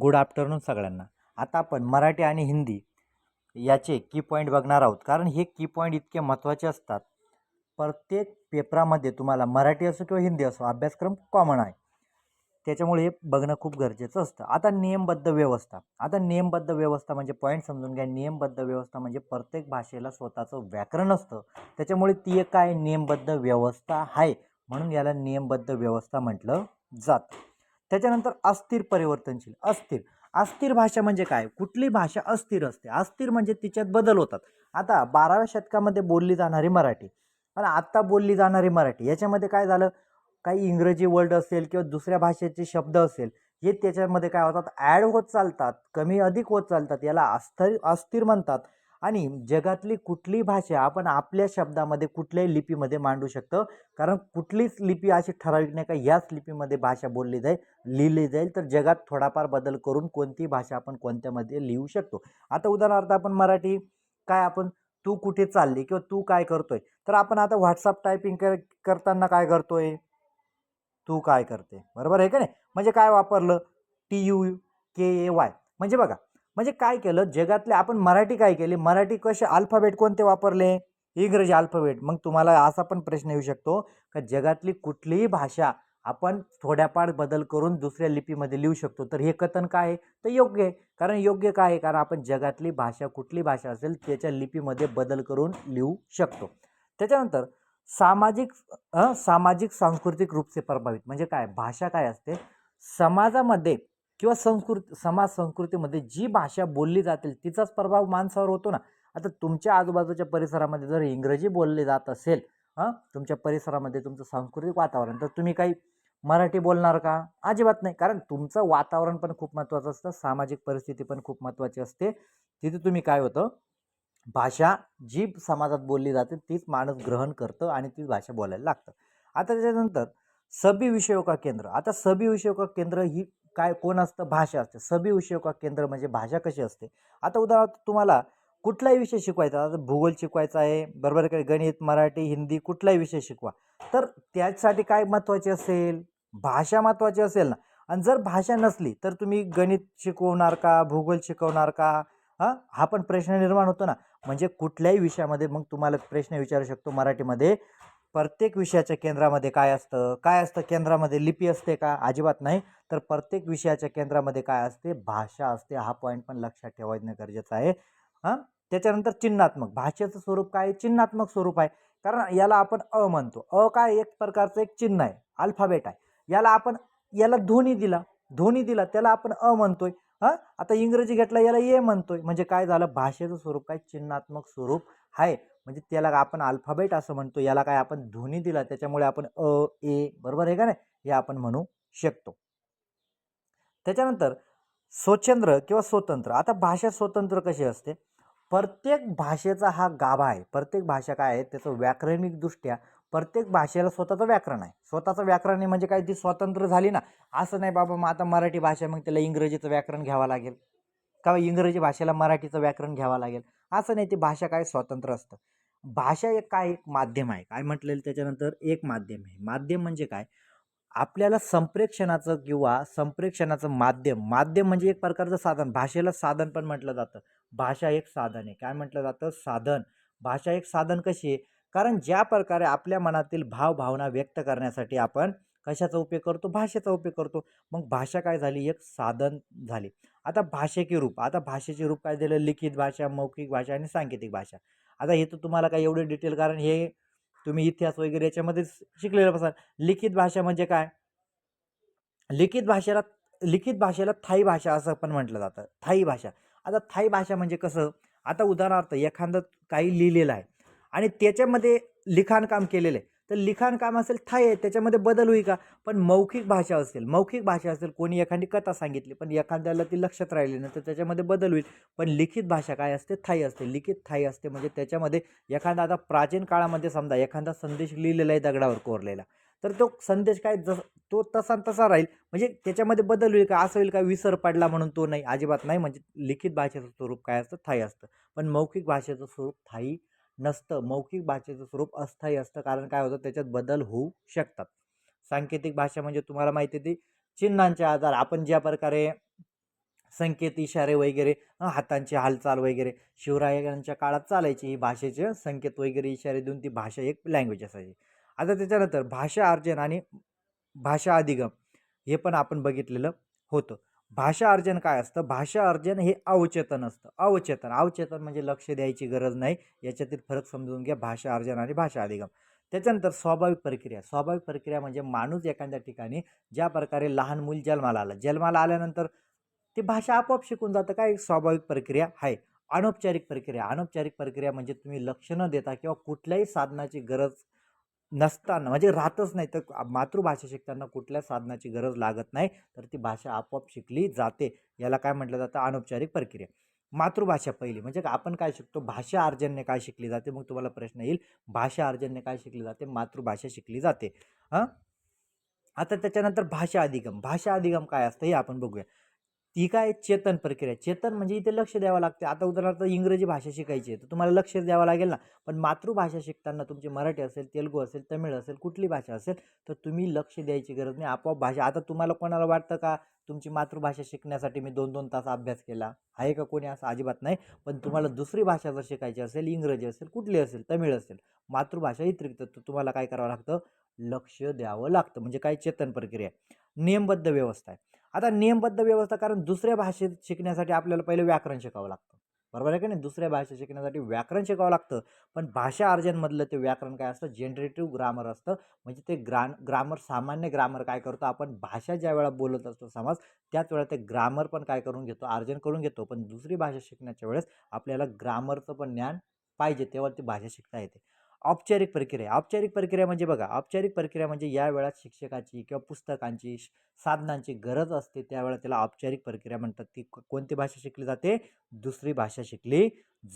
Good afternoon सगळ्यांना. आता आपण मराठी आणि हिंदी याचे की पॉईंट बघणार आहोत. कारण हे की पॉईंट इतके महत्त्वाचे असतात. प्रत्येक पेपरामध्ये तुम्हाला मराठी असो किंवा हिंदी असो अभ्यासक्रम कॉमन आहे. त्याच्यामुळे हे बघणं खूप गरजेचं असतं. आता नियमबद्ध व्यवस्था. आता नियमबद्ध व्यवस्था म्हणजे पॉईंट समजून घ्या. नियमबद्ध व्यवस्था म्हणजे प्रत्येक भाषेला स्वतःचं व्याकरण असतं. त्याच्यामुळे ती एक काय नियमबद्ध व्यवस्था आहे. म्हणून याला नियमबद्ध व्यवस्था म्हटलं जातं. त्याच्यानंतर अस्थिर परिवर्तनशील अस्थिर. अस्थिर भाषा म्हणजे काय? कुठली भाषा अस्थिर असते? अस्थिर म्हणजे तिच्यात बदल होतात. आता बाराव्या शतकामध्ये बोलली जाणारी मराठी. आणि आत्ता बोलली जाणारी मराठी. याच्यामध्ये काय झालं? काही इंग्रजी वर्ड असेल किंवा दुसऱ्या भाषेचे शब्द असेल हे त्याच्यामध्ये काय होतात? ॲड होत चालतात कमी अधिक होत चालतात. याला अस्थिर अस्थिर म्हणतात. आणि जगातली कुठली भाषा आपण आपल्या शब्दामध्ये कुठल्याही लिपीमध्ये मांडू शकतो. कारण कुठलीच लिपी अशी ठराविक नाही का याच लिपीमध्ये भाषा बोलली जाईल लिहिली जाईल. तर जगात थोडाफार बदल करून कोणती भाषा आपण कोणत्यामध्ये लिहू शकतो. आता उदाहरणार्थ आपण मराठी काय आपण तू कुठे चालली किंवा तू काय करतोय? तर आपण आता व्हॉट्सअप टायपिंग कर करताना काय करतोय? तू काय करते? बरोबर आहे का नाही? म्हणजे काय वापरलं? T U K A Y म्हणजे बघा म्हणजे काय केलं? जगातले आपण मराठी काय केली? मराठी कसे अल्फाबेट कोणते वापरले? इंग्रजी अल्फाबेट मग तुम्हाला असा पण प्रश्न येऊ शकतो का जगातली कुठलीही भाषा आपण थोड्याफार बदल करून दुसऱ्या लिपीमध्ये लिहू शकतो. तर हे कथन काय आहे? तर योग्य आहे. कारण योग्य काय आहे? कारण आपण जगातली भाषा कुठली भाषा असेल त्याच्या लिपीमध्ये बदल करून लिहू शकतो. त्याच्यानंतर सामाजिक सामाजिक सांस्कृतिक रूप से प्रभावित. म्हणजे काय? भाषा काय असते? समाजामध्ये किंवा संस्कृती समाज संस्कृतीमध्ये जी भाषा बोलली जाते तिचाच प्रभाव माणसावर होतो ना. आता तुमच्या आजूबाजूच्या परिसरामध्ये जर इंग्रजी बोलली जात असेल हां तुमच्या परिसरामध्ये तुमचं सांस्कृतिक वातावरण तर तुम्ही काही मराठी बोलणार का? अजिबात नाही. कारण तुमचं वातावरण पण खूप महत्त्वाचं असतं सामाजिक परिस्थिती पण खूप महत्त्वाची असते. तिथे तुम्ही काय होतं भाषा जी समाजात बोलली जाते तीच माणूस ग्रहण करतं आणि तीच भाषा बोलायला लागतं. आता त्याच्यानंतर सभी विषयोका केंद्र. आता सभी विषयोका केंद्र ही काय कोण असतं? भाषा असते. सभी विषयोका केंद्र म्हणजे भाषा कशी असते? आता उदाहरणार्थ तुम्हाला कुठलाही विषय शिकवायचा आता भूगोल शिकवायचा आहे बरोबर काय गणित मराठी हिंदी कुठलाही विषय शिकवा. तर त्यासाठी काय महत्त्वाचे असेल? भाषा महत्त्वाची असेल ना. आणि जर भाषा नसली तर तुम्ही गणित शिकवणार का? भूगोल शिकवणार का? हां? हा पण प्रश्न निर्माण होतो ना. म्हणजे कुठल्याही विषयामध्ये मग तुम्हाला प्रश्न विचारू शकतो मराठीमध्ये. प्रत्येक विषयाच्या केंद्रामध्ये काय असतं? काय असतं? केंद्रामध्ये लिपी असते का? अजिबात नाही. तर प्रत्येक विषयाच्या केंद्रामध्ये काय असते? भाषा असते. हा पॉईंट पण लक्षात ठेवायचं गरजेचं आहे. हां? त्याच्यानंतर चिन्हात्मक. भाषेचं स्वरूप काय? चिन्हात्मक स्वरूप आहे. कारण याला आपण अ म्हणतो. अ काय? एक प्रकारचं एक चिन्ह आहे. अल्फाबेट आहे. याला आपण याला ध्वनी दिला. ध्वनी दिला. त्याला आपण अ म्हणतोय. हां? आता इंग्रजी घेतला याला ए म्हणतोय. म्हणजे काय झालं? भाषेचं स्वरूप काय चिन्हात्मक स्वरूप आहे. म्हणजे त्याला आपण अल्फाबेट असं म्हणतो. याला काय आपण ध्वनी दिला. त्याच्यामुळे आपण अ ए बरोबर आहे का नाही? हे आपण म्हणू शकतो. त्याच्यानंतर स्वच्छंद्र किंवा स्वतंत्र. आता भाषा स्वतंत्र कशी असते? प्रत्येक भाषेचा हा गाभा आहे. प्रत्येक भाषा काय आहे? त्याचं व्याकरणिकदृष्ट्या प्रत्येक भाषेला स्वतःचं व्याकरण आहे. स्वतःचं व्याकरण आहे म्हणजे काय? ती स्वतंत्र झाली ना. असं नाही बाबा मग आता मराठी भाषा मग त्याला इंग्रजीचं व्याकरण घ्यावं लागेल. का इंग्रजी भाषेला मराठीचं व्याकरण घ्यावं लागेल? असं नाही ती भाषा काय? स्वतंत्र असतं. भाषा एक काय? एक माध्यम आहे. काय म्हटलेलं त्याच्यानंतर? एक माध्यम आहे. माध्यम म्हणजे काय? आपल्याला संप्रेक्षणाचं किंवा संप्रेक्षणाचं माध्यम माध्यम म्हणजे एक प्रकारचं साधन. भाषेला साधन पण म्हटलं जातं. भाषा एक साधन आहे. काय म्हटलं जातं? साधन. भाषा एक साधन कशी आहे? कारण ज्या प्रकारे आपल्या मनातील भावभावना व्यक्त करण्यासाठी आपण कशाचा उपयोग करतो? भाषेचा उपयोग करतो. मग भाषा काय झाली? एक साधन झाली. आता भाषेचे रूप. आता भाषेचे रूप काय दिलं? लिखित भाषा मौखिक भाषा आणि सांकेतिक भाषा. आता हे तर तुम्हाला काय एवढे डिटेल कारण हे तुम्ही इतिहास वगैरे याच्यामध्येच शिकलेलं बसा लिखित भाषा म्हणजे काय? लिखित भाषेला लिखित भाषेला थाई भाषा असं पण म्हटलं जातं. थाई भाषा. आता थाई भाषा म्हणजे कसं? आता उदाहरणार्थ एखादं काही लिहिलेलं आहे. आणि त्याच्यामध्ये लिखाणकाम केलेलं आहे. तर लिखाणकाम असेल थाय आहे त्याच्यामध्ये बदल होईल का? पण मौखिक भाषा असेल मौखिक भाषा असेल कोणी एखादी कथा सांगितली पण एखाद्याला ती लक्षात राहिली नाही तर त्याच्यामध्ये बदल होईल. पण लिखित भाषा काय असते? थाई असते. लिखित थाई असते म्हणजे त्याच्यामध्ये एखादा आता प्राचीन काळामध्ये समजा एखादा संदेश लिहिलेला आहे दगडावर कोरलेला. तर तो संदेश काय जस तो तसा तसा राहील. म्हणजे त्याच्यामध्ये बदल होईल का? असं होईल का? विसर पडला म्हणून तो नाही अजिबात नाही. म्हणजे लिखित भाषेचं स्वरूप काय असतं? थाई असतं. पण मौखिक भाषेचं स्वरूप थाई नसतं. मौखिक भाषेचं स्वरूप अस्थायी असतं. कारण काय होतं? त्याच्यात बदल होऊ शकतात. सांकेतिक भाषा म्हणजे तुम्हाला माहिती आहे ती चिन्हांचे आधार. आपण ज्या प्रकारे संकेत इशारे वगैरे हातांची हालचाल वगैरे शिवरायांच्या काळात चालायची ही भाषेचे संकेत वगैरे इशारे देऊन ती भाषा एक लँग्वेज असायची. आता त्याच्यानंतर भाषा अर्जन आणि भाषा अधिगम हे पण आपण बघितलेलं होतं. भाषा अर्जन काय असतं? भाषा अर्जन हे अवचेतन असतं. अवचेतन अवचेतन म्हणजे लक्ष द्यायची गरज नाही. याच्यातील फरक समजून घ्या. भाषा अर्जन आणि भाषा अधिगम. त्याच्यानंतर स्वाभाविक प्रक्रिया. स्वाभाविक प्रक्रिया म्हणजे माणूस एखाद्या ठिकाणी ज्या प्रकारे लहान मूल जन्माला आलं. जन्माला आल्यानंतर ती भाषा आपोआप शिकून जातं. काय एक स्वाभाविक प्रक्रिया? आहे अनौपचारिक प्रक्रिया. अनौपचारिक प्रक्रिया म्हणजे तुम्ही लक्ष न देता किंवा कुठल्याही साधनाची गरज नसताना म्हणजे राहतच नाही. तर मातृभाषा शिकताना कुठल्या साधनाची गरज लागत नाही तर ती भाषा आपोआप शिकली जाते याला काय म्हटलं जातं? अनौपचारिक प्रक्रिया. मातृभाषा पहिली म्हणजे आपण काय शिकतो? भाषा अर्जनने काय शिकली जाते? मग तुम्हाला प्रश्न येईल भाषा अर्जनने काय शिकली जाते? मातृभाषा शिकली जाते. हां? आता त्याच्यानंतर भाषा अधिगम. भाषा अधिगम काय असतं? हे आपण बघूया. ती काय चेतन प्रक्रिया चेतन म्हणजे इथे लक्ष द्यावं लागते. आता उदाहरणार्थ इंग्रजी भाषा शिकायची आहे तर तुम्हाला लक्ष द्यावं लागेल ना. पण मातृभाषा शिकताना तुमची मराठी असेल तेलुगू असेल तमिळ असेल कुठली भाषा असेल तर तुम्ही लक्ष द्यायची गरज नाही. आपोआप भाषा आता तुम्हाला कोणाला वाटतं का तुमची मातृभाषा शिकण्यासाठी मी दोन दोन तास अभ्यास केला? आहे का कोणी असं? अजिबात नाही. पण तुम्हाला दुसरी भाषा जर शिकायची असेल इंग्रजी असेल कुठली असेल तमिळ असेल मातृभाषा व्यतिरिक्त तर तुम्हाला काय करावं लागतं? लक्ष द्यावं लागतं. म्हणजे काय? चेतन प्रक्रिया. नियमबद्ध व्यवस्था आहे. आता नियमबद्ध व्यवस्था कारण दुसऱ्या भाषेत शिकण्यासाठी आपल्याला पहिले व्याकरण शिकावं लागतं. बरोबर आहे का नाही? दुसऱ्या भाषा शिकण्यासाठी व्याकरण शिकावं लागतं. पण भाषा अर्जनमधलं ते व्याकरण काय असतं? जनरेटिव्ह ग्रामर असतं. म्हणजे ते ग्रान ग्रामर सामान्य ग्रामर काय करतो? आपण भाषा ज्या वेळा बोलत असतो समाज त्याच वेळा ते ग्रामर पण काय करून घेतो? अर्जन करून घेतो. पण दुसरी भाषा शिकण्याच्या वेळेस आपल्याला ग्रामरचं पण ज्ञान पाहिजे. तेव्हा ती भाषा शिकता येते. औपचारिक प्रक्रिया. औपचारिक प्रक्रिया म्हणजे बघा औपचारिक प्रक्रिया म्हणजे या वेळात शिक्षकाची किंवा पुस्तकांची श- साधनांची गरज असते त्यावेळेला त्याला औपचारिक प्रक्रिया म्हणतात. ती कोणती भाषा शिकली जाते? दुसरी भाषा शिकली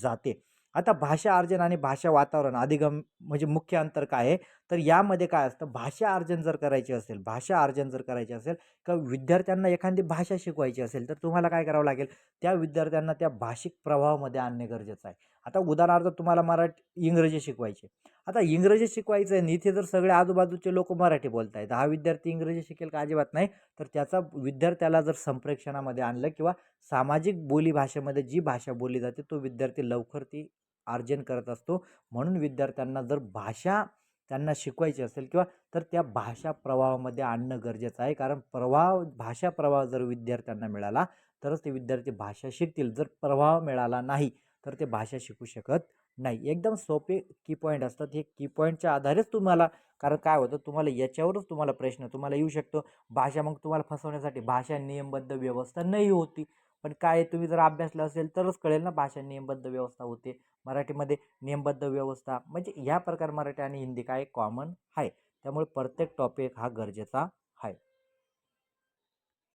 जाते. आता भाषा अर्जन आणि भाषा वातावरण अधिगम म्हणजे मुख्य अंतर काय आहे. तर यामध्ये काय असतं? भाषा अर्जन जर करायची असेल भाषा अर्जन जर करायची असेल किंवा विद्यार्थ्यांना एखादी भाषा शिकवायची असेल तर तुम्हाला काय करावं लागेल? त्या विद्यार्थ्यांना त्या भाषिक प्रभावामध्ये आणणे गरजेचं आहे. आता उदाहरणार्थ तुम्हाला मराठी इंग्रजी शिकवायची आता इंग्रजी शिकवायचं आहे आणि इथे जर सगळे आजूबाजूचे लोक मराठी बोलत आहेत हा विद्यार्थी इंग्रजी शिकेल का? अजिबात नाही. तर त्याचा विद्यार्थ्याला जर संप्रेक्षणामध्ये आणलं किंवा सामाजिक बोलीभाषेमध्ये जी भाषा बोलली जाते तो विद्यार्थी लवकर ती अर्जन करत असतो. म्हणून विद्यार्थ्यांना जर भाषा त्यांना शिकवायची असेल किंवा तर त्या भाषा प्रवाहामध्ये आणणं गरजेचं आहे. कारण प्रवाह भाषा प्रवाह जर विद्यार्थ्यांना मिळाला तरच ते विद्यार्थी भाषा शिकतील. जर प्रवाह मिळाला नाही तर ते भाषा शिकू शकत नाही. एकदम सोपे की पॉईंट असतात. हे की पॉईंटच्या आधारेच तुम्हाला कारण काय होतं? तुम्हाला याच्यावरच तुम्हाला प्रश्न तुम्हाला येऊ शकतो. भाषा मग तुम्हाला फसवण्यासाठी भाषा नियमबद्ध व्यवस्था नाही होती. पण काय तुम्ही जर अभ्यासलं असेल तरच कळेल ना भाषा नियमबद्ध व्यवस्था होते. मराठीमध्ये नियमबद्ध व्यवस्था म्हणजे ह्या प्रकार मराठी आणि हिंदी काय कॉमन आहे. त्यामुळे प्रत्येक टॉपिक हा गरजेचा आहे.